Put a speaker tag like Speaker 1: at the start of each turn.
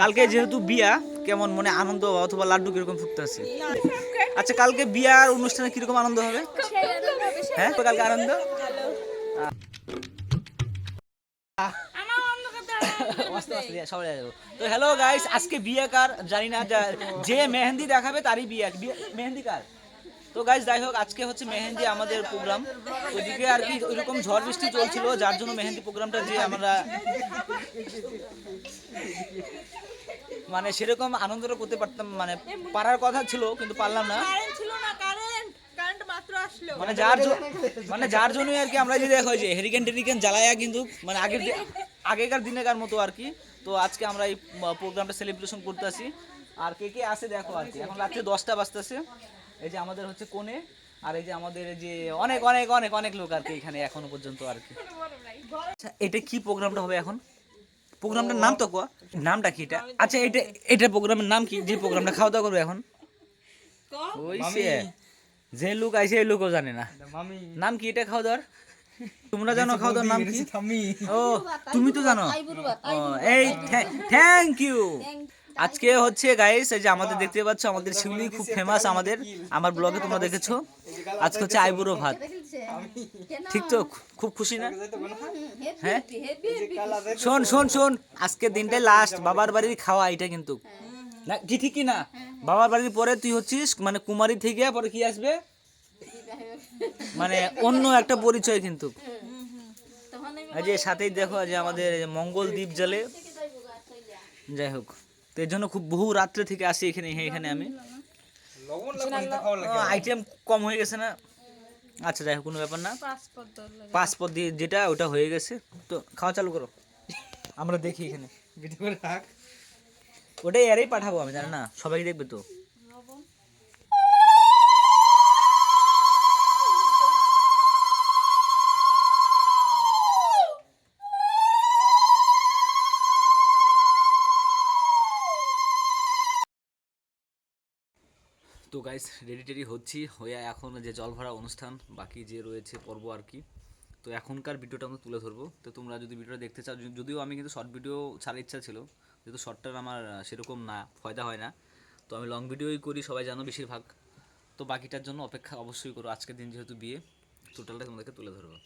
Speaker 1: কালকে যেহেতু বিয়া কেমন মনে আনন্দ অথবা লাড্ডু কীরকম ফুটতে আছে? আচ্ছা কালকে বিয়ার অনুষ্ঠানে কীরকম আনন্দ হবে? হ্যাঁ তো কালকে আনন্দ। তো হ্যালো গাইস আজকে বিয়ে কার? জানি না যে মেহেন্দি দেখাবে তারই বিয়ে। বিয়ে- মেহেন্দি কার? তো গাইস যাই হোক আজকে হচ্ছে মেহেন্দি আমাদের প্রোগ্রাম ওইদিকে আর কি ওইরকম ঝড় বৃষ্টি চলছিল যার জন্য মেহেন্দি প্রোগ্রামটা যে আমরা মানে সেরকম আনন্দটা করতে পারতাম মানে পারার কথা ছিল কিন্তু পারলাম না। মানে যার মানে যার জন্যই আর কি আমরা যে দেখো যে হেরিকেন টেরিকেন জ্বালায়া কিন্তু মানে আগের আগেকার দিনেকার মতো আর কি। তো আজকে আমরা এই প্রোগ্রামটা সেলিব্রেশন করতেছি আর কে কে আসে দেখো আর কি। এখন রাত্রে দশটা বাজতেছে। এই যে আমাদের হচ্ছে কোণে আর এই যে আমাদের এই যে অনেক অনেক অনেক অনেক লোক আর কি এখানে এখনও পর্যন্ত আর কি। আচ্ছা এটা কি প্রোগ্রামটা হবে এখন? প্রোগ্রামটার নাম তো কোয়া নামটা কি এটা? আচ্ছা এটা এটা প্রোগ্রামের নাম কি? যে প্রোগ্রামটা খাওয়া দাওয়া করবে এখন? ওই সে যে লোক আইছে এই লোকও জানে না। নাম কি এটা খাওয়া দাওয়ার? তোমরা জানো খাওয়া দাওয়ার নাম কি? ও তুমি তো জানো। এই থ্যাংক ইউ। আজকে হচ্ছে গাইস এই যে আমাদের দেখতে পাচ্ছ আমাদের শিউলি খুব ফেমাস আমাদের। আমার ব্লগে তোমরা দেখেছ। আজকে হচ্ছে আইবুড়ো ভাত। ঠিক তো খুব খুশি না? হ্যাঁ? শোন শোন শোন আজকের দিনটাই লাস্ট বাবার বাড়ির খাওয়া এটা কিন্তু। না কি ঠিক না? বাবার বাড়ির পরে তুই হচ্ছিস মানে কুমারী থেকে পরে কি আসবে? মানে অন্য একটা পরিচয় কিন্তু। এই যে সাথেই দেখো যে আমাদের মঙ্গল দ্বীপ জলে। যাই হোক তো এর জন্য খুব বহু রাত্রে থেকে আসি এখানে এখানে আমি। আইটেম কম হয়ে গেছে না? আচ্ছা যাই হোক কোনো ব্যাপার না। পাসপোর্ট পদ দিয়ে যেটা ওটা হয়ে গেছে। তো খাওয়া চালু করো। আমরা দেখি এখানে। ওটাই এরাই পাঠাবো আমি জানি না? সবাই দেখবে তো। তো গাইস রেডি টেডি হচ্ছি। হয়ে এখন যে জল ভরা অনুষ্ঠান, বাকি যে রয়েছে পর্ব আর কি। তো এখনকার ভিডিওটা আমরা তুলে ধরবো। তো তোমরা যদি ভিডিওটা দেখতে চাও, যদিও আমি কিন্তু শর্ট ভিডিও ছাড়ার ইচ্ছা ছিল, যেহেতু শর্টটার আমার সেরকম না, ফয়দা হয় না। তো আমি লং ভিডিওই করি, সবাই জানো বেশিরভাগ। তো বাকিটার জন্য অপেক্ষা অবশ্যই করো, আজকের দিন যেহেতু বিয়ে টোটালটা তোমাদেরকে তুলে ধরবো।